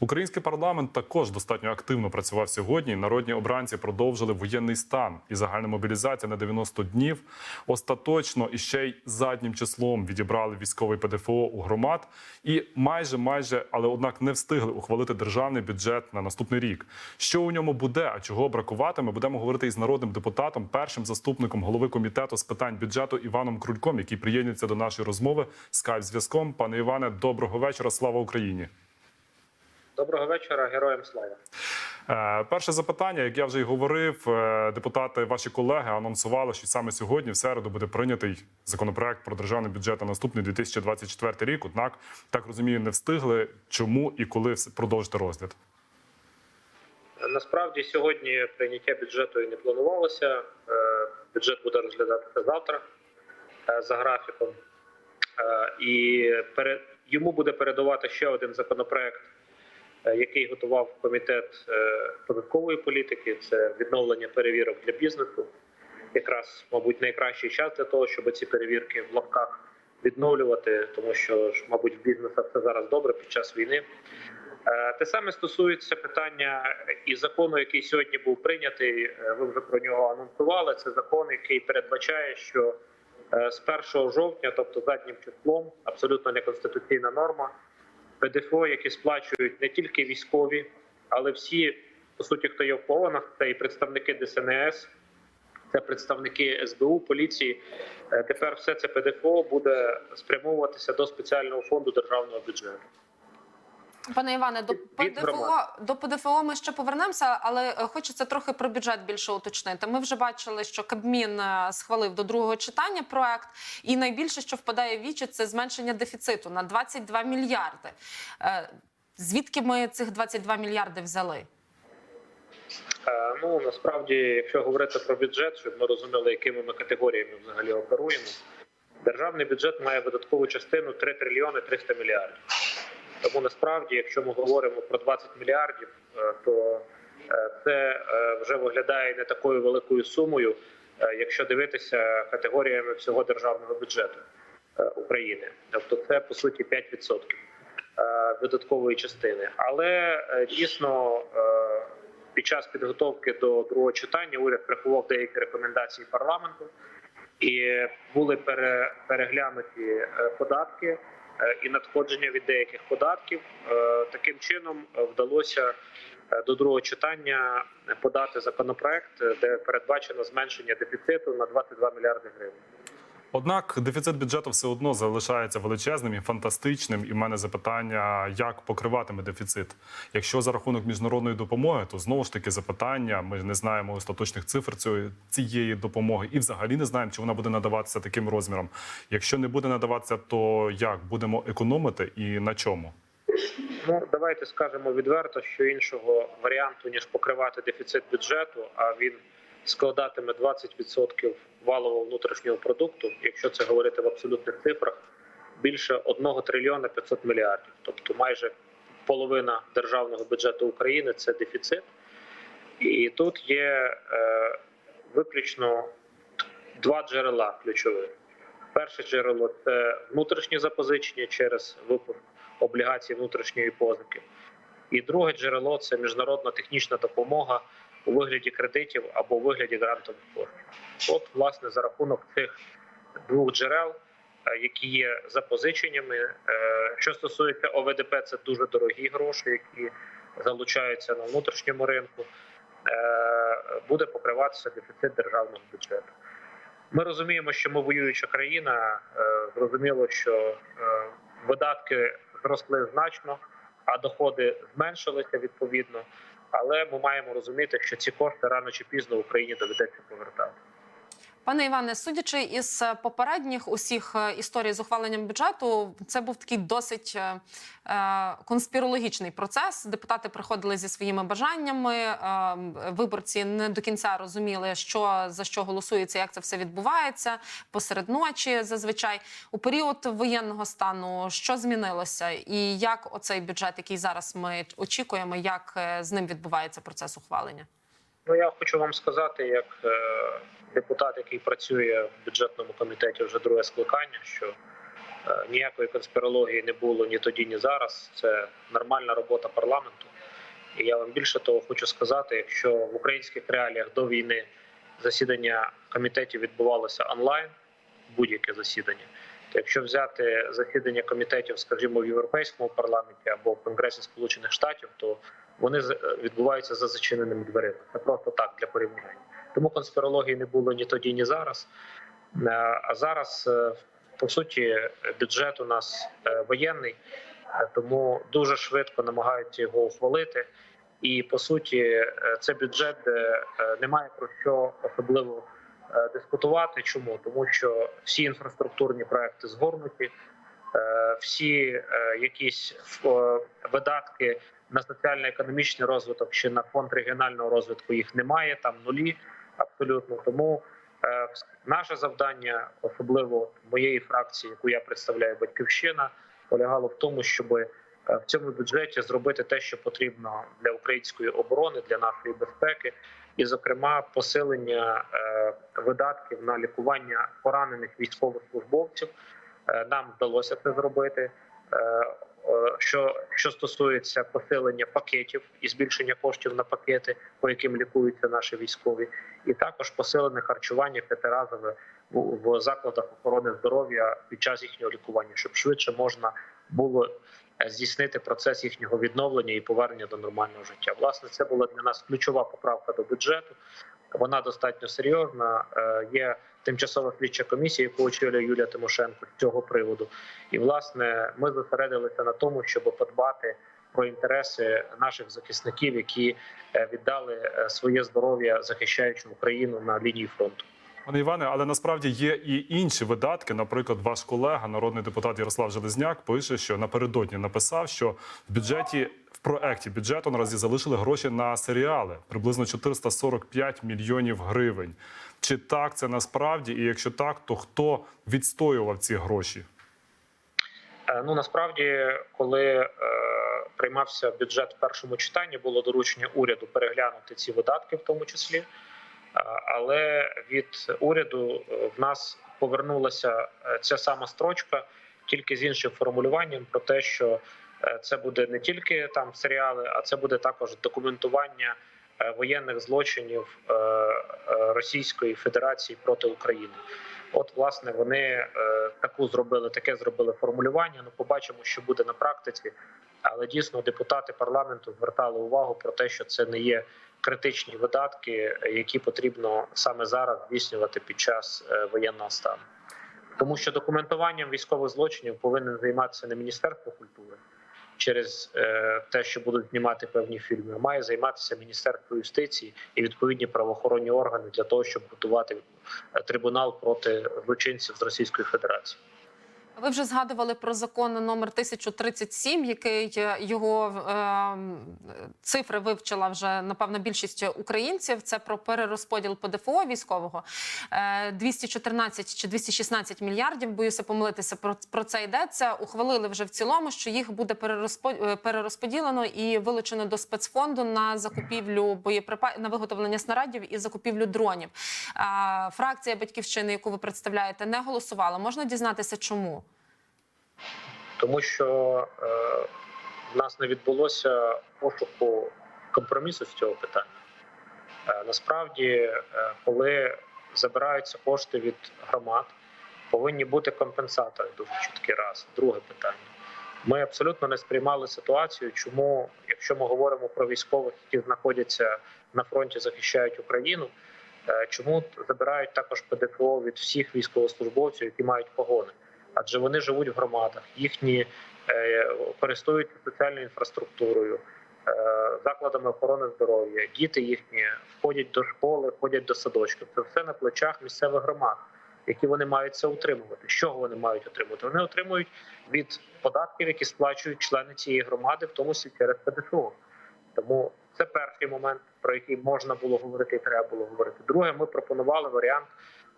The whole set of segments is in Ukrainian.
Український парламент також достатньо активно працював сьогодні. Народні обранці продовжили воєнний стан і загальна мобілізація на 90 днів. Остаточно і ще й заднім числом відібрали військовий ПДФО у громад і майже, майже, але однак не встигли ухвалити державний бюджет на наступний рік. Що у ньому буде, а чого бракуватиме, будемо говорити із народним депутатом, першим заступником голови комітету з питань бюджету Іваном Крульком, який приєднується до нашої розмови скайп зв'язком. Пане Іване, доброго вечора. Слава Україні. Доброго вечора, героям слава. Е, Перше запитання, як я вже й говорив, е, депутати, ваші колеги анонсували, що саме сьогодні, в середу, буде прийнятий законопроект про державний бюджет на наступний 2024 рік. Однак, так розумію, не встигли. Чому і коли продовжити розгляд? Насправді сьогодні прийняття бюджету і не планувалося. Е, Бюджет буде розглядатися завтра за графіком, і йому буде передавати ще один законопроект, який готував комітет е, податкової політики. Це відновлення перевірок для бізнесу. Якраз, мабуть, найкращий час для того, щоб ці перевірки в лапках відновлювати, тому що мабуть, в бізнесах все зараз добре під час війни. Е, Те саме стосується питання і закону, який сьогодні був прийнятий. е, Ви вже про нього анонсували. Це закон, який передбачає, що е, з 1 жовтня, тобто заднім числом, абсолютно неконституційна норма, ПДФО, які сплачують не тільки військові, але всі, по суті, хто є в полонах, це і представники ДСНС, це представники СБУ, поліції. Е, Тепер все це ПДФО буде спрямовуватися до спеціального фонду державного бюджету. Пане Іване, до ПДФО до ПДФО ми ще повернемося, але е, хочеться трохи про бюджет більше уточнити. Ми вже бачили, що Кабмін е, схвалив до другого читання проект, і найбільше, що впадає в вічі, це зменшення дефіциту на 22 мільярди. Е, Звідки ми цих 22 мільярди взяли? Ну насправді, якщо говорити про бюджет, щоб ми розуміли, якими ми категоріями взагалі оперуємо, державний бюджет має видаткову частину 3 трильйони 300 мільярдів. Тому насправді, якщо ми говоримо про 20 мільярдів, е, то е, це е, вже виглядає не такою великою сумою, якщо дивитися категоріями всього державного бюджету України. Тобто, це по суті 5% е, видаткової частини. Але дійсно під час підготовки до другого читання уряд врахував деякі рекомендації парламенту і були пере, переглянуті податки і надходження від деяких податків. Е, Таким чином е, вдалося е, до другого читання подати законопроект, е, де передбачено зменшення дефіциту на 22 мільярди гривень. Однак дефіцит бюджету все одно залишається величезним і фантастичним. І в мене запитання, як покриватиме дефіцит. Якщо за рахунок міжнародної допомоги, то знову ж таки запитання. Ми не знаємо остаточних цифр цієї- допомоги, і взагалі не знаємо, чи вона буде надаватися таким розміром. Якщо не буде надаватися, то як будемо економити і на чому? Ну давайте скажемо відверто, що іншого варіанту ніж покривати дефіцит бюджету, а він складатиме 20% валового внутрішнього продукту, якщо це говорити в абсолютних цифрах, більше 1 трильйона 500 мільярдів, тобто майже половина державного бюджету України це дефіцит, і тут є е, виключно два джерела ключові. Перше джерело це внутрішні запозичення через випуск облігацій внутрішньої позики. І друге джерело це міжнародна технічна допомога у вигляді кредитів або у вигляді грантових коштів. От, власне, за рахунок цих двох джерел, е, які є запозиченнями. Е, Що стосується ОВДП, це дуже дорогі гроші, які залучаються на внутрішньому ринку. Е, Буде покриватися дефіцит державного бюджету. Ми розуміємо, що ми воююча країна. Зрозуміло, що видатки зросли значно, а доходи зменшилися відповідно. Але ми маємо розуміти, що ці кошти рано чи пізно Україні доведеться повертати. Пане Іване, судячи із е, попередніх усіх е, історій з ухваленням бюджету, це був такий досить е, конспірологічний процес. Депутати приходили зі своїми бажаннями. виборці не до кінця розуміли, що за що голосується, як це все відбувається посеред ночі. Зазвичай у період воєнного стану що змінилося, і як оцей бюджет, який зараз ми очікуємо, як з ним відбувається процес ухвалення? Ну я хочу вам сказати, як е, депутат, який працює в бюджетному комітеті вже друге скликання, що Е, Ніякої конспірології не було ні тоді, ні зараз. Це нормальна робота парламенту. І я вам більше того хочу сказати: якщо в українських реаліях до війни засідання комітетів відбувалося онлайн, будь-яке засідання, то якщо взяти засідання комітетів, скажімо, в європейському парламенті або в Конгресі Сполучених Штатів, то вони з- відбуваються за зачиненими дверима. Це просто так для порівняння. Тому конспірології не було ні тоді, ні зараз. Е, А зараз, е, по суті, бюджет у нас е, воєнний, е, тому дуже швидко намагаються його ухвалити. І по суті, е, це бюджет, де е, немає про що особливо е, дискутувати. Чому? Тому що всі інфраструктурні проекти згорнуті, е, всі е, якісь е, видатки на соціально-економічний розвиток чи на фонд регіонального розвитку їх немає, там нулі абсолютно. Тому е, наше завдання, особливо моєї фракції, яку я представляю, батьківщина, полягало в тому, щоб в цьому бюджеті зробити те, що потрібно для української оборони, для нашої безпеки, і, зокрема, посилення е, видатків на лікування поранених військовослужбовців. Е, Нам вдалося це зробити. Е, Що, що стосується посилення пакетів і збільшення коштів на пакети, по яким лікуються наші військові, і також посилене харчування п'ятиразове в, в закладах охорони здоров'я під час їхнього лікування, щоб швидше можна було е, здійснити процес їхнього відновлення і повернення до нормального життя. Власне, це була для нас ключова поправка до бюджету. Вона достатньо серйозна. Е, Є тимчасова слідча комісія, яку очолює Юлія Тимошенко з цього приводу. І власне ми зосередилися на тому, щоб подбати про інтереси наших захисників, які е, віддали е, своє здоров'я, захищаючи Україну на лінії фронту. Пане Іване, але насправді є і інші видатки. Наприклад, ваш колега, народний депутат Ярослав Железняк, пише, що напередодні написав, що в бюджеті в проекті бюджету наразі залишили гроші на серіали приблизно 445 мільйонів гривень. Чи так це насправді? І якщо так, то хто відстоював ці гроші? Е, Ну насправді, коли е, приймався бюджет в першому читанні, було доручення уряду переглянути ці видатки, в тому числі. Е, Але від уряду е, в нас повернулася ця сама строчка, тільки з іншим формулюванням про те, що це буде не тільки там серіали, а це буде також документування е, воєнних злочинів е, е, Російської Федерації проти України. От, власне, вони е, таку зробили, таке зробили формулювання. Ну, побачимо, що буде на практиці. Але дійсно депутати парламенту звертали увагу про те, що це не є критичні видатки, е, які потрібно саме зараз здійснювати під час е, воєнного стану. Тому що документуванням військових злочинів повинен займатися не Міністерство культури через е, те, що будуть знімати певні фільми, має займатися Міністерство юстиції і відповідні правоохоронні органи для того, щоб готувати е, трибунал проти злочинців з Російської Федерації. Ви вже згадували про закон номер 1037, який е, його е, цифри вивчила вже напевно більшість українців. Це про перерозподіл ПДФО військового е, 214 чи 216 мільярдів. Боюся помилитися. Про, про це йдеться. Ухвалили вже в цілому, що їх буде е, перерозподілено і вилучено до спецфонду на закупівлю боєприпа... на виготовлення снарядів і закупівлю дронів. Е, Фракція батьківщини, яку ви представляєте, не голосувала. Можна дізнатися, чому? Тому що е, в нас не відбулося пошуку компромісу з цього питання. Е, насправді, е, коли забираються кошти від громад, повинні бути компенсатори дуже чіткий раз. Друге питання. Ми абсолютно не сприймали ситуацію, чому, якщо ми говоримо про військових, які знаходяться на фронті, захищають Україну, е, чому забирають також ПДФО від всіх військовослужбовців, які мають погони адже вони живуть в громадах, їхні е, користуються соціальною інфраструктурою, е, закладами охорони здоров'я. Діти їхні входять до школи, ходять до садочків. Це все на плечах місцевих громад, які вони мають це утримувати. Чого вони мають отримувати? Вони отримують від податків, які сплачують члени цієї громади, в тому числі через ПДФО. Тому це перший момент, про який можна було говорити і треба було говорити. Друге, ми пропонували варіант.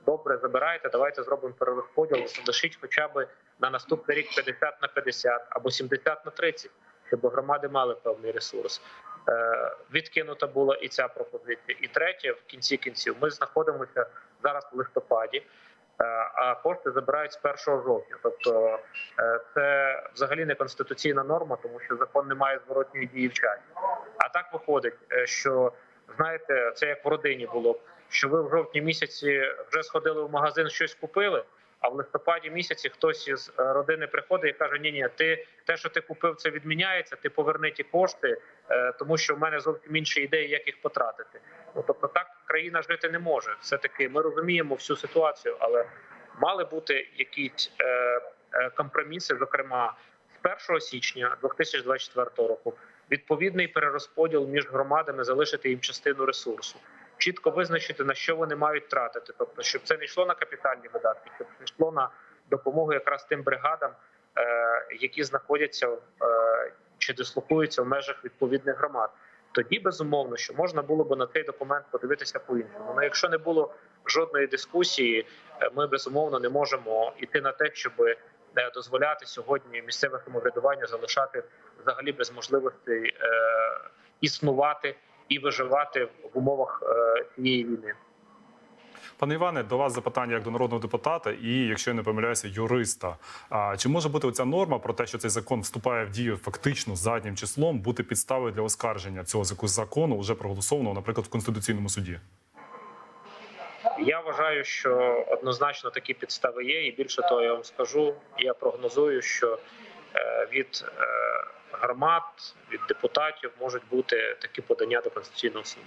Добре, забирайте, давайте зробимо перерозподіл. Залишіть хоча б на наступний рік 50 на 50 або 70 на 30, щоб громади мали певний ресурс. Е, відкинута була і ця пропозиція. І третє, в кінці кінців, ми знаходимося зараз в листопаді. е, а кошти забирають з 1 жовтня. Тобто е, це взагалі не конституційна норма, тому що закон не має зворотньої дії в часі. А так виходить, що знаєте, це як в родині було що ви в жовтні місяці вже сходили в магазин, щось купили. А в листопаді місяці хтось із е, родини приходить і каже: Ні, ні, ти те, що ти купив, це відміняється. Ти поверни ті кошти, е, тому що в мене зовсім інші ідеї, як їх потратити. Ну тобто, так країна жити не може. Все таки ми розуміємо всю ситуацію, але мали бути якісь е, компроміси, зокрема з 1 січня 2024 року. Відповідний перерозподіл між громадами залишити їм частину ресурсу чітко визначити на що вони мають тратити, тобто щоб це не йшло на капітальні видатки, щоб це йшло на допомогу якраз тим бригадам, е, які знаходяться е, чи дислокуються в межах відповідних громад. Тоді безумовно, що можна було би на цей документ подивитися по іншому. Ну якщо не було жодної дискусії, е, ми безумовно не можемо йти на те, щоб дозволяти сьогодні місцеве самоврядування залишати взагалі без можливості існувати і виживати в умовах е, цієї війни. Пане Іване, до вас запитання як до народного депутата, і якщо я не помиляюся, юриста. А чи може бути оця норма про те, що цей закон вступає в дію фактично заднім числом, бути підставою для оскарження цього закону, вже проголосованого, наприклад, в конституційному суді? Я вважаю, що однозначно такі підстави є, і більше того, я вам скажу. Я прогнозую, що е, від е, громад, від депутатів можуть бути такі подання до конституційного суду.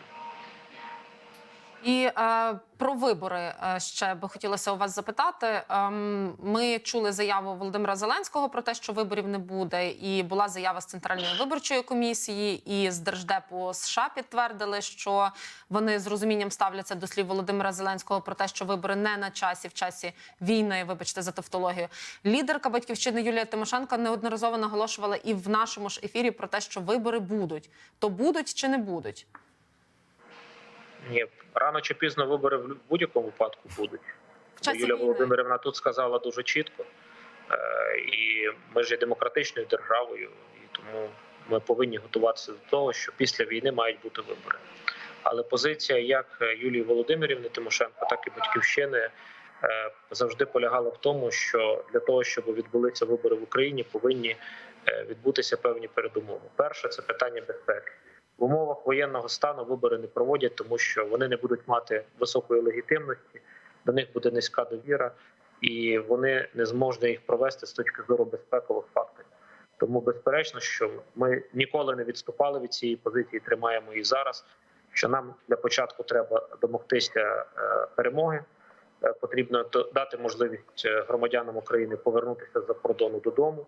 І е, про вибори е, ще би хотілося у вас запитати. Ем, ми чули заяву Володимира Зеленського про те, що виборів не буде, і була заява з центральної виборчої комісії, і з держдепу США підтвердили, що вони з розумінням ставляться до слів Володимира Зеленського про те, що вибори не на часі в часі війни. Вибачте за тавтологію. Лідерка батьківщини Юлія Тимошенко неодноразово наголошувала і в нашому ж ефірі про те, що вибори будуть. То будуть чи не будуть? Ні, рано чи пізно вибори в будь-якому випадку будуть. Юлія. Володимирівна тут сказала дуже чітко. Е, І ми ж є демократичною державою, і тому ми повинні готуватися до того, що після війни мають бути вибори. Але позиція як Юлії Володимирівни Тимошенко, так і батьківщини е, завжди полягала в тому, що для того, щоб відбулися вибори в Україні, повинні е, відбутися певні передумови. Перше це питання безпеки. В умовах воєнного стану вибори не проводять, тому що вони не будуть мати високої легітимності, до них буде низька довіра, і вони не зможуть їх провести з точки зору безпекових факторів. Тому, безперечно, що ми ніколи не відступали від цієї позиції, тримаємо її зараз. Що нам для початку треба домогтися е, перемоги. Е, Потрібно дати можливість е, громадянам України повернутися за кордону додому,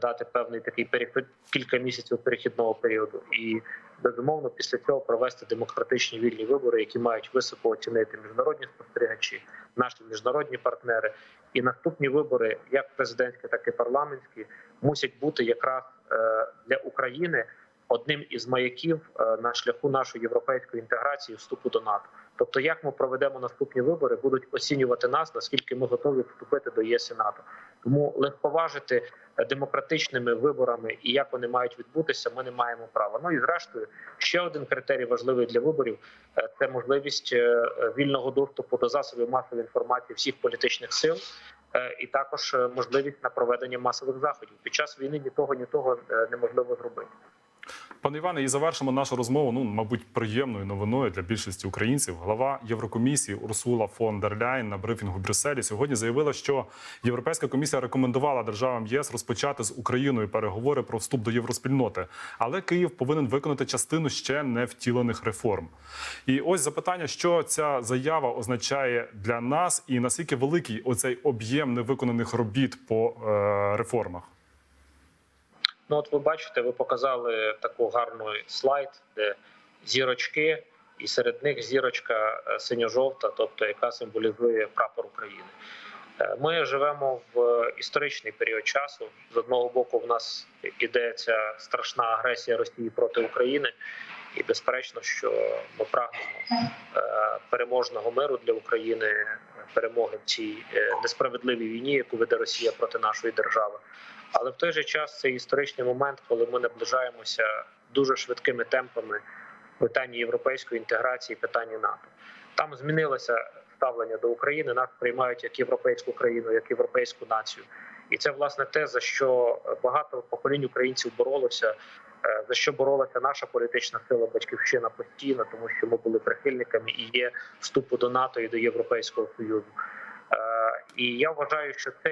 дати певний такий перехід кілька місяців перехідного періоду, і безумовно після цього провести демократичні вільні вибори, які мають високо оцінити міжнародні спостерігачі, наші міжнародні партнери. І наступні вибори, як президентські, так і парламентські, мусять бути якраз е, для України одним із маяків е, на шляху нашої європейської інтеграції вступу до НАТО. Тобто, як ми проведемо наступні вибори, будуть оцінювати нас, наскільки ми готові вступити до ЄС і НАТО. Тому легковажити е, демократичними виборами і як вони мають відбутися, ми не маємо права. Ну і зрештою, ще один критерій важливий для виборів е, це можливість вільного доступу до засобів масової інформації всіх політичних сил. І також можливість на проведення масових заходів під час війни ні того, ні того неможливо зробити. Пане Іване, і завершимо нашу розмову. Ну, мабуть, приємною новиною для більшості українців. Глава Єврокомісії Урсула фон дер Ляйн на брифінгу в Брюсселі сьогодні заявила, що Європейська комісія рекомендувала державам ЄС розпочати з Україною переговори про вступ до євроспільноти. Але Київ повинен виконати частину ще не втілених реформ. І ось запитання, що ця заява означає для нас, і наскільки великий оцей об'єм невиконаних робіт по е, реформах. Ну, от ви бачите, ви показали таку гарний слайд, де зірочки, і серед них зірочка е, синьо-жовта, тобто яка символізує прапор України. Е, Ми живемо в історичний період часу. З одного боку, в нас іде ця страшна агресія Росії проти України, і безперечно, що ми прагнемо е, переможного миру для України, перемоги в цій е, несправедливій війні, яку веде Росія проти нашої держави. Але в той же час це історичний момент, коли ми наближаємося дуже швидкими темпами в питанні європейської інтеграції, питанні НАТО. Там змінилося ставлення до України. Нас приймають як європейську країну, як європейську націю. І це власне те за що багато поколінь українців боролося. е, За що боролася наша політична сила батьківщина постійно, тому що ми були прихильниками і є вступу до НАТО і до Європейського союзу. Е, І я вважаю, що це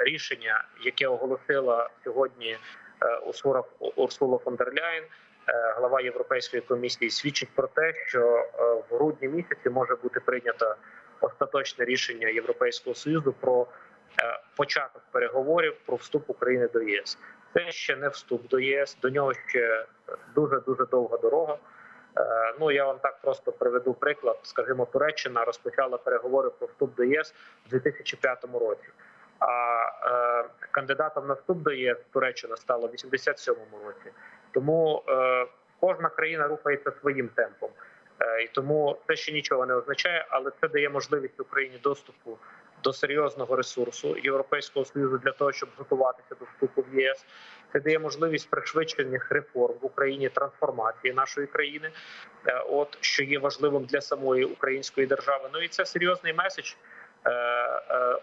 рішення, яке оголосила сьогодні е, Урсула фон дер Ляєн, е, глава Європейської комісії, свідчить про те, що е, в грудні місяці може бути прийнято остаточне рішення Європейського союзу про початок переговорів про вступ України до ЄС. Це ще не вступ до єС. До нього ще дуже дуже довга дорога. Ну я вам так просто приведу приклад. Скажімо, Туреччина розпочала переговори про вступ до ЄС у 2005 році. А е, кандидатом на вступ до ЄС Туреччина стала в 87-му році. Тому е, кожна країна рухається своїм темпом, е, і тому це ще нічого не означає, але це дає можливість Україні доступу до серйозного ресурсу Європейського союзу для того, щоб готуватися до вступу в ЄС. Це дає можливість пришвидшених реформ в Україні, трансформації нашої країни, е, от що є важливим для самої української держави. Ну і це серйозний меседж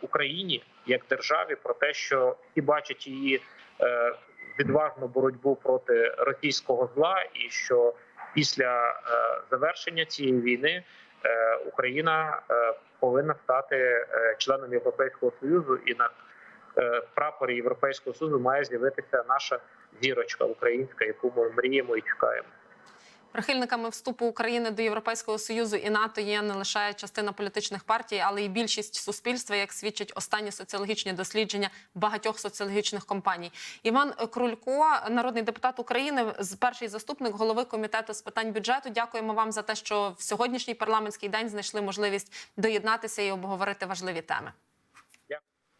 Україні як державі про те, що всі бачать її е, відважну боротьбу проти російського зла, і що після е, завершення цієї війни е, Україна е, повинна стати е, членом Європейського союзу, і на е, прапорі Європейського союзу має з'явитися наша зірочка українська, яку ми мріємо і чекаємо. Прихильниками вступу України до Європейського союзу і НАТО є не лише частина політичних партій, але й більшість суспільства, як свідчать останні соціологічні дослідження багатьох соціологічних компаній. Іван Крулько, народний депутат України, перший заступник голови комітету з питань бюджету. Дякуємо вам за те, що в сьогоднішній парламентський день знайшли можливість доєднатися і обговорити важливі теми.